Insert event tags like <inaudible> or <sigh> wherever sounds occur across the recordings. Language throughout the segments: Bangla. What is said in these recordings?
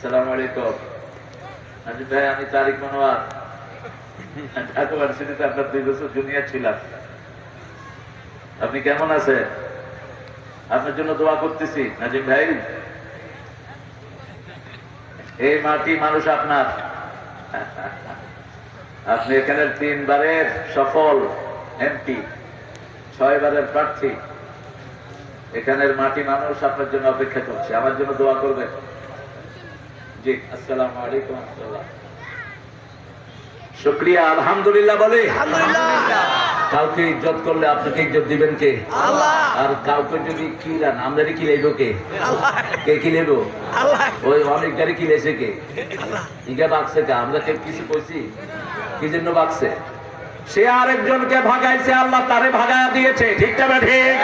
আসসালামু আলাইকুম। আজি ভাই, আমি তারিক মনোয়ার। ঢাকা ভার্সিটিতে আপনার দুই বছর জুনিয়র ছিলাম। আপনি কেমন আছেন? আপনার জন্য দোয়া করতেছি, নাজিম ভাই। এই মাটি মানুষ আপনার। আপনি এখানে তিনবারের সফল এমপি, ছয়বারের প্রার্থী। এখানের মাটি মানুষ আপনার জন্য অপেক্ষা করছে। আমার জন্য দোয়া করবেন। জি আসসালামু আলাইকুম রহমতুল্লাহ। শুক্রিয়া আলহামদুলিল্লাহ বলে। কাউকে ইজ্জত করলে আপনাকে ইজ্জত দিবেন কে? আর কাউকে যদি কিলান কি কে? কে কি লেবো ওই অনেক গাড়ি কিলেছে কে? ইগা বাগছে কে? আমরা কে কিছু কইছি? কি জন্য বাগছে? সে আরেকজনকে ভাগাইছে আল্লাহ তারে ভাগায়া দিয়েছে। ঠিক না ঠিক?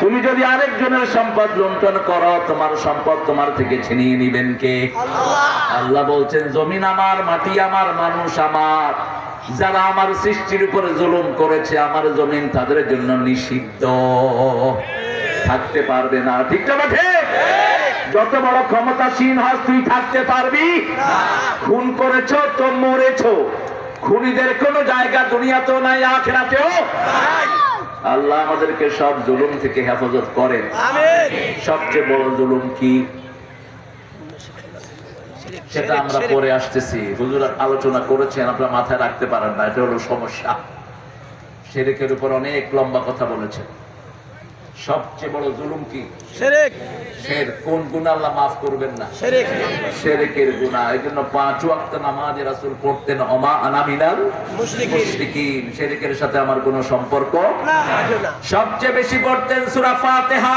তুমি যদি আরেকজনের সম্পদ লুণ্ঠন করো তোমার সম্পদ তোমার থেকে ছিনিয়ে নিবেন কে? আল্লাহ। বলছেন জমিন আমার মাটি আমার মানুষ আমার। যারা আমার সৃষ্টির উপরে জুলুম করেছে আমার জমিন তাদের জন্য নিষিদ্ধ। থাকতে পারবে না। ঠিক না ঠিক যত বড় ক্ষমতাসীন হস তুই থাকতে পারবি? খুন করেছ তো মরেছ। খুনিদের কোনো জায়গা দুনিয়াতেও নাই আখেরাতেও আল্লাহ আমাদেরকে সব জুলুম থেকে হেফাজত করেন। সবচেয়ে বড় জুলুম কি? সেটা আমরা পরে আসতেছি। হুজুর আলোচনা করেছেন আপনারা মাথায় রাখতে পারেন না এটা হলো সমস্যা। সেরেকের উপর অনেক লম্বা কথা বলেছেন। সবচেয়ে বড় জুলুম কি? কোন গুণ আল্লাহ মাফ করবেন না? গুণা এই জন্য পাঁচ ওয়াক্ত নামাজ রাসূল পড়তেন অমা আনামিনাল মুশরিকিন। সাথে আমার কোনো সম্পর্ক না। সবচেয়ে বেশি পড়তেন সূরা ফাতিহা।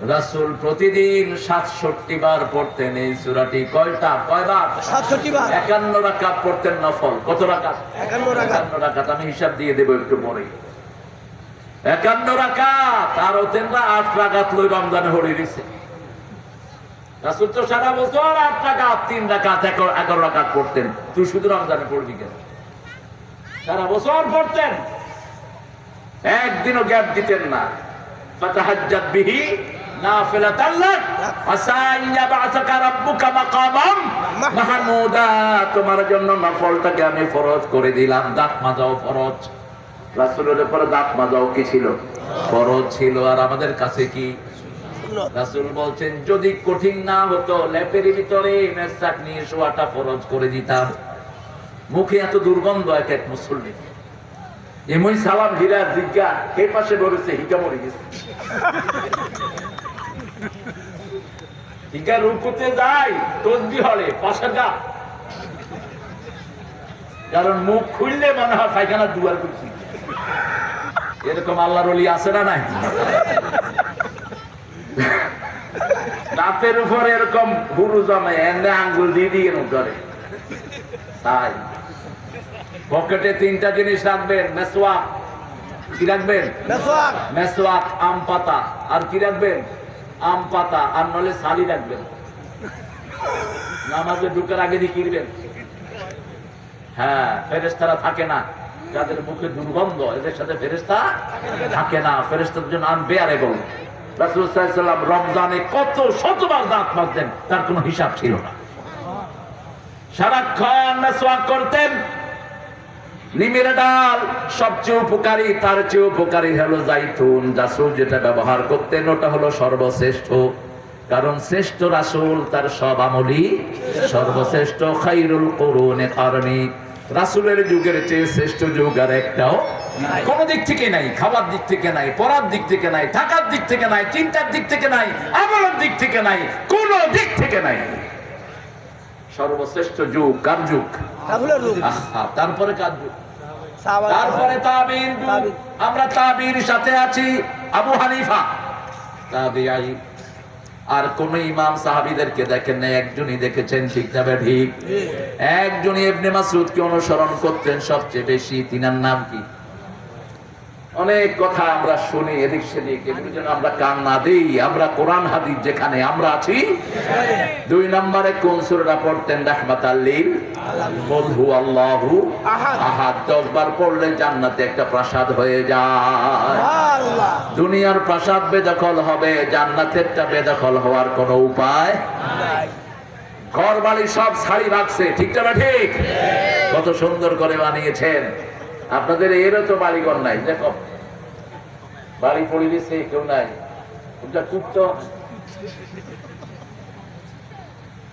রাসূল প্রতিদিন সাতষট্টি বার পড়তেন এই সূরাটি। কয়টা? কয়বার? সাতষট্টি বার। একান্ন রাকাত পড়তেন নফল। কত রাকাত? একান্ন রাকাত। একান্ন রাকাত। আমি হিসাব দিয়ে দেবো একটু পরে। একান্ন রাকাত। আর ওতেনরা আট রাকাত লই রমজানে হরি দিছে। রাসূল তো সারা বছর আট রাকাত তিন রাকাত এগারো রাকাত পড়তেন। তুই শুধু রমজানে পড়বি কেন? সারা বছর পড়তেন। একদিনও গ্যাপ দিতেন না। ফাতাহাজ্জাত বিহি নাফিলাতান লাক আসা ইয়াবআসাকা রাব্বুকা মাকামাম। মাহমুদা। তোমার জন্য নফলটাকে আমি ফরজ করে দিলাম। দাঁত মাজাও ফরজ। রাসূলের উপরে দাঁত মাজাও কি ছিল? ফরজ ছিল। আর আমাদের কাছে কি? রাসূল বলছেন যদি কঠিন না হতো ল্যাপের ভিতরে মেসাক নিয়ে শোয়াটা ফরজ করে দিতাম। মুখে এত দুর্গন্ধ এক এক মুসল্লি। এমন সালাম হীরা জিজ্ঞা কে পাশে বলেছে? হিকা মরে গেছে। <laughs> রুকুতে যায় তসবি হলে পাশে যা। কারণ মুখ খুললে মনে হয় পায়খানা দুয়ার করছি এরকম আল্লাহর অলি আছে না নাই? দাঁতের উপর এরকম গুরু জমে এনে আঙ্গুল দিয়ে দিয়ে করে তাই। পকেটে তিনটা জিনিস রাখবেন মেসোয়াক কি রাখবেন? মেসোয়াক আম পাতা। আর কি রাখবেন? আম পাতা আর নলে শালি রাখবেন। নামাজে ঢুকার আগে দিয়ে কিনবেন। হ্যাঁ ফেরেস্তারা থাকে না। যাদের মুখে দুর্গন্ধ, এদের সাথে ফেরেস্তা থাকে না। ফেরেস্তার জন্য রাসূল সাল্লাল্লাহু আলাইহি রমজানে কত শতবার দাঁত মাজতেন, তার কোনো হিসাব ছিল না। সারাক্ষণ করতেন নিমের ডাল সবচেয়ে উপকারী তার চেয়ে উপকারী হলো জাইতুন রাসূল যেটা ব্যবহার করতেন ওটা হলো সর্বশ্রেষ্ঠ। কারণ শ্রেষ্ঠ রাসূল তার সব আমলই সর্বশ্রেষ্ঠ। খাইরুল করুনে কারণে রাসূলের যুগের চেয়ে শ্রেষ্ঠ যুগ আর একটাও কোন দিক থেকে নাই খাবার দিক থেকে নাই পড়ার দিক থেকে নাই থাকার দিক থেকে নাই চিন্তার দিক থেকে নাই আমলের দিক থেকে নাই কোন দিক থেকে নাই। সর্বশ্রেষ্ঠ যুগ কার যুগ? তারপরে কার যুগ? তারপরে তাবির আমরা তাবির সাথে আছি আবু হানিফা। তাবিআই। আর কোন ইমাম সাহাবীদেরকে দেখেন না একজনই দেখেছেন ঠিক না ঠিক। একজনই ইবনে মাসউদকে অনুসরণ করতেন সবচেয়ে বেশি তিনার নাম কি? অনেক কথা আমরা শুনি এদিক সেদিক এগুলো যেন আমরা কান না দিই। আমরা কোরআন হাদিস যেখানে আমরা আছি দুই নম্বরে কোন সুরটা পড়তেন রাহমাত আল্লিল আল্লাহু আহাদ। দশবার পড়লে জান্নাতে একটা প্রাসাদ হয়ে যায়। দুনিয়ার প্রাসাদ বেদখল হবে জান্নাতেরটা বেদখল হওয়ার কোনো উপায় নাই। ঘর বাড়ি সব ছাড়ি রাখছে ঠিক না ঠিক। কত সুন্দর করে বানিয়েছেন। আপনাদের এরও তো বাড়িঘর নাই, দেখো। বাড়ি পরিবেশে কেউ নাই।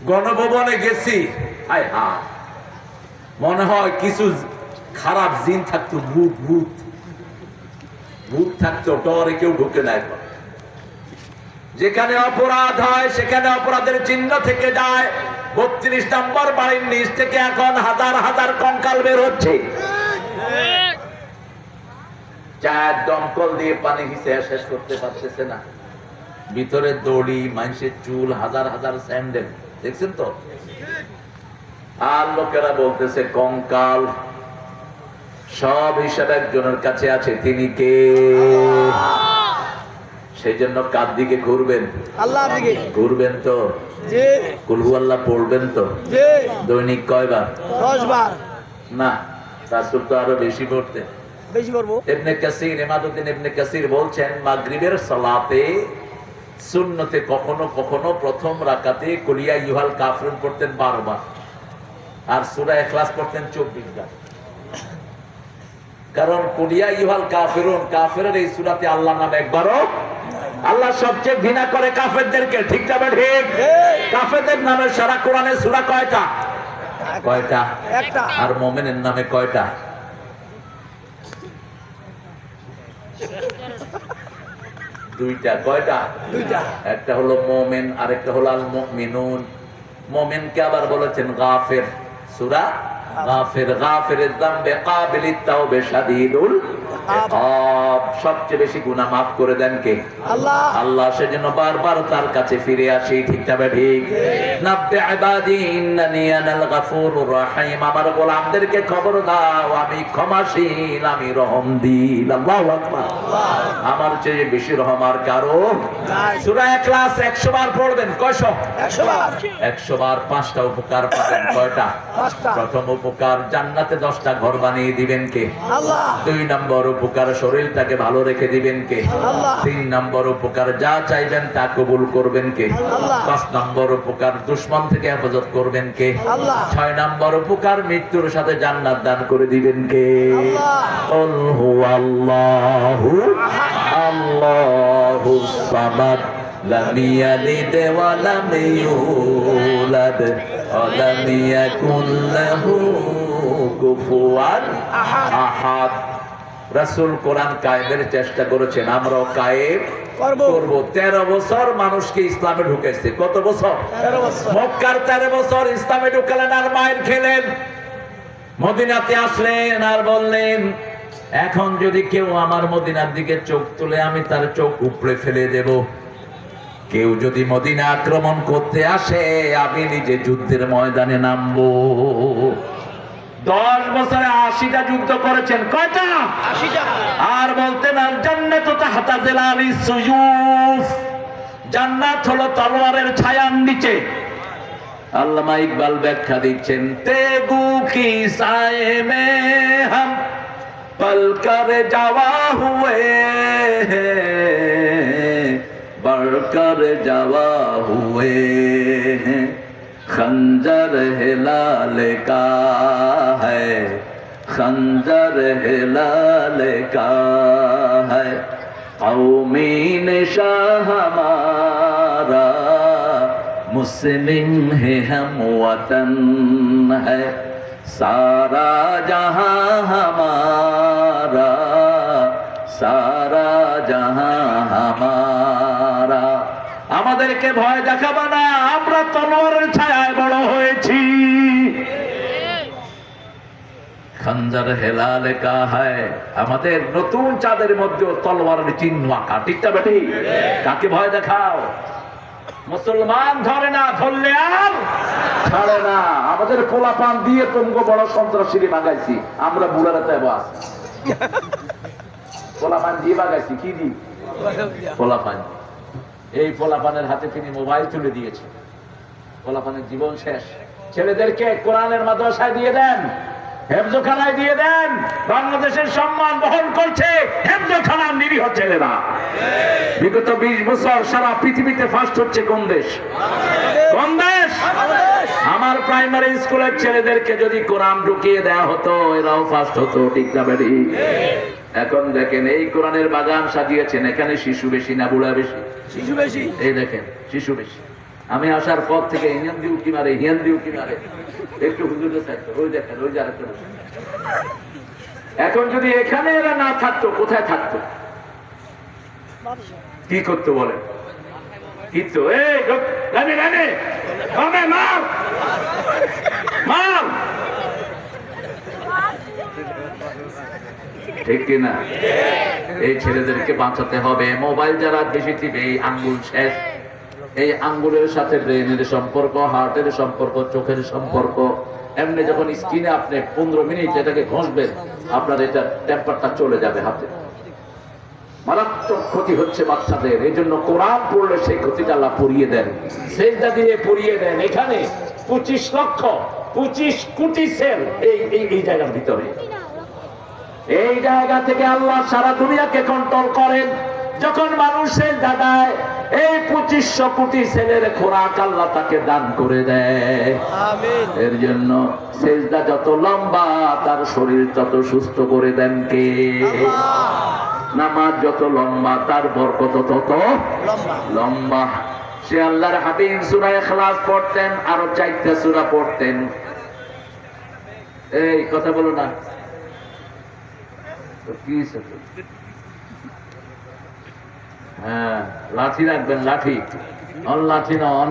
গণভবনে গেছি। মনে হয় কিছু খারাপ জিন থাকতো, ভূত ভূত। ভূত থাকতো, ডরে কেউ ঢুকে নাই। যেখানে অপরাধ হয়, সেখানে অপরাধের চিহ্ন থেকে যায়। বত্রিশ নম্বর বাড়ির নিচ থেকে এখন হাজার হাজার কঙ্কাল বের হচ্ছে। চার দমকল দিয়ে পানি হিসে শেষ করতে পারতেছে না। ভিতরে দড়ি মানুষের চুল হাজার হাজার স্যান্ডেল। দেখছেন তো? আর লোকেরা বলতেছে কঙ্কাল। সব হিসাব একজনের কাছে আছে। তিনি কে? সেই জন্য কার দিকে ঘুরবেন? আল্লাহ দিকে। ঘুরবেন তো? কুলহু আল্লাহ পড়বেন তো? দৈনিক কয়বার? দশ বার না রাসূল তো আরও বেশি পড়তেন। বেশি করব। ইবনে কাসির ইমাদউদ্দিন ইবনে কাসির বলছেন মাগরিবের সালাতে সুন্নতে কখনো কখনো প্রথম রাকাতে কুলিয়া ইউহাল কাফরুন পড়তেন 12 বার। আর সূরা ইখলাস পড়তেন 24 বার। কারণ কুলিয়া ইউহাল কাফিরুন কাফিরের এই সূরাতে আল্লাহ নাম একবারও আল্লাহ সবচেয়ে ঘৃণা করে কাফেরদেরকে ঠিক না ঠিক। কাফেরদের নামে সারা কোরআনে সূরা কয়টা? কয়টা? একটা। আর মোমেনের নামে কয়টা? দুইটা কয়টা? দুইটা। একটা হলো মোমেন আরেকটা হলো আল মুমিনুন মোমেনকে আবার বলেছেন গাফের। সুরা গাফের। গাফের দাম কাবিলিত তাওবে শাদীদুল সবচেয়ে বেশি গুনাহ maaf করে দেন কে? আল্লাহ। আল্লাহ সেজন্য বারবার তার কাছে ফিরে আসি ঠিক ঠিক? নাব্বে ইবাদি ইন্নানি আনাল গাফুরুর রহিম। আমার গোলামদেরকে খবর দাও আমি ক্ষমাশীল আমি রহম দিল আল্লাহু আকবার। আমার চেয়ে বেশি রহম আর কারও সূরা ইখলাস 100 বার পড়বেন কয়শো? একশো বার। 100 বার পাঁচটা উপকার পাবেন কয়টা? পাঁচটা। প্রথম উপকার জান্নাতে 10টা ঘর বানিয়ে দিবেন কে? আল্লাহ। দুই নম্বর উপকার শরীরটাকে ভালো রেখে দিবেন কে আল্লাহ। তিন নম্বর উপকার যা চাইবেন তা কবুল করবেন কে আল্লাহ। পাঁচ নম্বর উপকার দুশ্মন থেকে হেফাজত করবেন কে আল্লাহ। ছয় নম্বর উপকার মৃত্যুর সাথে জান্নাত দান করে দিবেন কে আল্লাহ। قل هو الله الله الصمد لم يلد ولم يولد ولم يكن له كفوا আহাদ রাসূল কোরআন কায়েমের চেষ্টা করেছেন আমরাও কায়েম করব। তেরো বছর মানুষকে ইসলামে ঢুকেছে। কত বছর। মক্কার তেরো বছর ইসলামে ঢুকালেন আর মায়ের খেলেন। মদিনাতে আসলেন আর বললেন এখন যদি কেউ আমার মদিনার দিকে চোখ তুলে আমি তার চোখ উপড়ে ফেলে দেব। কেউ যদি মদিনা আক্রমণ করতে আসে আমি নিজে যুদ্ধের ময়দানে নামবো। দশ বছরে আশিটা যুদ্ধ করেছেন কয়টা আশিটা আর বলতেন আর জান্নাত তাহতা জিলালি সুয়ুফ জান্নাত হলো তলোয়ারের ছায়ার নিচে আল্লামা ইকবাল ব্যাখ্যা দিচ্ছেন তেগু কি সায়ে মে হাম পল কর যাওয়া হুয়ে बढ़ कर जावा हुए हैं خنجر ہلال کا ہے، خنجر ہلال کا ہے۔ قومی نشاہ ہمارا، مسلم ہے ہم وطن ہے۔ سارا جہاں ہمارا، سارا আমাদেরকে ভয় দেখাবা না, আমরা তলোয়ারের ছায়ায় বড় হয়েছি। খঞ্জার হেলা লেখা হয়, আমাদের নতুন চাঁদের মধ্যে তলোয়ারের চিহ্ন আঁকা ঠিকটা বেটি? কাকে ভয় দেখাও? মুসলমান ধরে না, ধরলে আর ছাড়ে না। আমাদের কোলা পান দিয়ে তোমগো বড় সন্ত্রাসী মাগাইছি আমরা বুড়ারে চাইব আস পোলাপান দিয়ে বাগাইছি কি দি পোলাপান এই হাতে তিনি মোবাইল তুলে দিয়েছেন। পোলাপানের জীবন শেষ। ছেলেদেরকে কোরআনের মাদ্রাসায় দিয়ে দেন, হেফজখানায় দিয়ে দেন। বাংলাদেশের সম্মান বহন করছে হেফজখানার নিরীহ ছেলেরা। বিগত বিশ বছর সারা পৃথিবীতে ফার্স্ট হচ্ছে কোন দেশ কোন দেশ আমার প্রাইমারি স্কুলের ছেলেদেরকে যদি কোরআন ঢুকিয়ে দেওয়া হতো, এরাও ফার্স্ট হতো, ঠিক না এখন দেখেন এই কোরআনের বাগান সাজিয়েছেন এখানে শিশু বেশি না বুড়া বেশি? শিশু বেশি। এই দেখেন শিশু বেশি। আমি আসার পর থেকে হিয়ান দিউ কি মারে হিয়ান দিউ কি মারে? একটু থাকতো ওই দেখেন ওই যারা। এখন যদি এখানে এরা না থাকতো কোথায় থাকতো? কি করতো বলে কিন্তু এই রানে রানে রানে মার! মার! ঠিক কিনা? এই ছেলেদেরকে বাঁচাতে হবে। মোবাইল যারা বেশি টিপে, এই আঙ্গুল শেষ। এই আঙ্গুলের সাথে ব্রেনের সম্পর্ক, হার্টের সম্পর্ক, চোখের সম্পর্ক। এমনি যখন স্কিনে আপনি পনেরো মিনিট এটাকে ঘষবেন, আপনার এটা টেম্পারটা চলে যাবে হাতে। মারাত্মক ক্ষতি হচ্ছে বাচ্চাদের। এই জন্য কোরআন পড়লে সেই ক্ষতিটা পড়িয়ে দেন। সেজদা দিয়ে পড়িয়ে দেন। এখানে পঁচিশ লক্ষ, পঁচিশ কোটি সেল এই এই জায়গার ভিতরে। এই জায়গা থেকে আল্লাহ সারা দুনিয়াকে কন্ট্রোল করেন। যখন মানুষের দাদায় এই পঁচিশশো কোটি ছেলের খোরাক আল্লাহ তাকে দান করে দেয়। এর জন্য সেজদা যত লম্বা তার শরীর তত সুস্থ করে দেন কে? নামাজ যত লম্বা তার বরকত তত লম্বা। সে আল্লাহর হাবিব সূরা ইখলাস পড়তেন আরও চারটা সূরা পড়তেন। এই কথা বলো না। হ্যাঁ লাঠি রাখবেন লাঠি। অন লাঠি না অন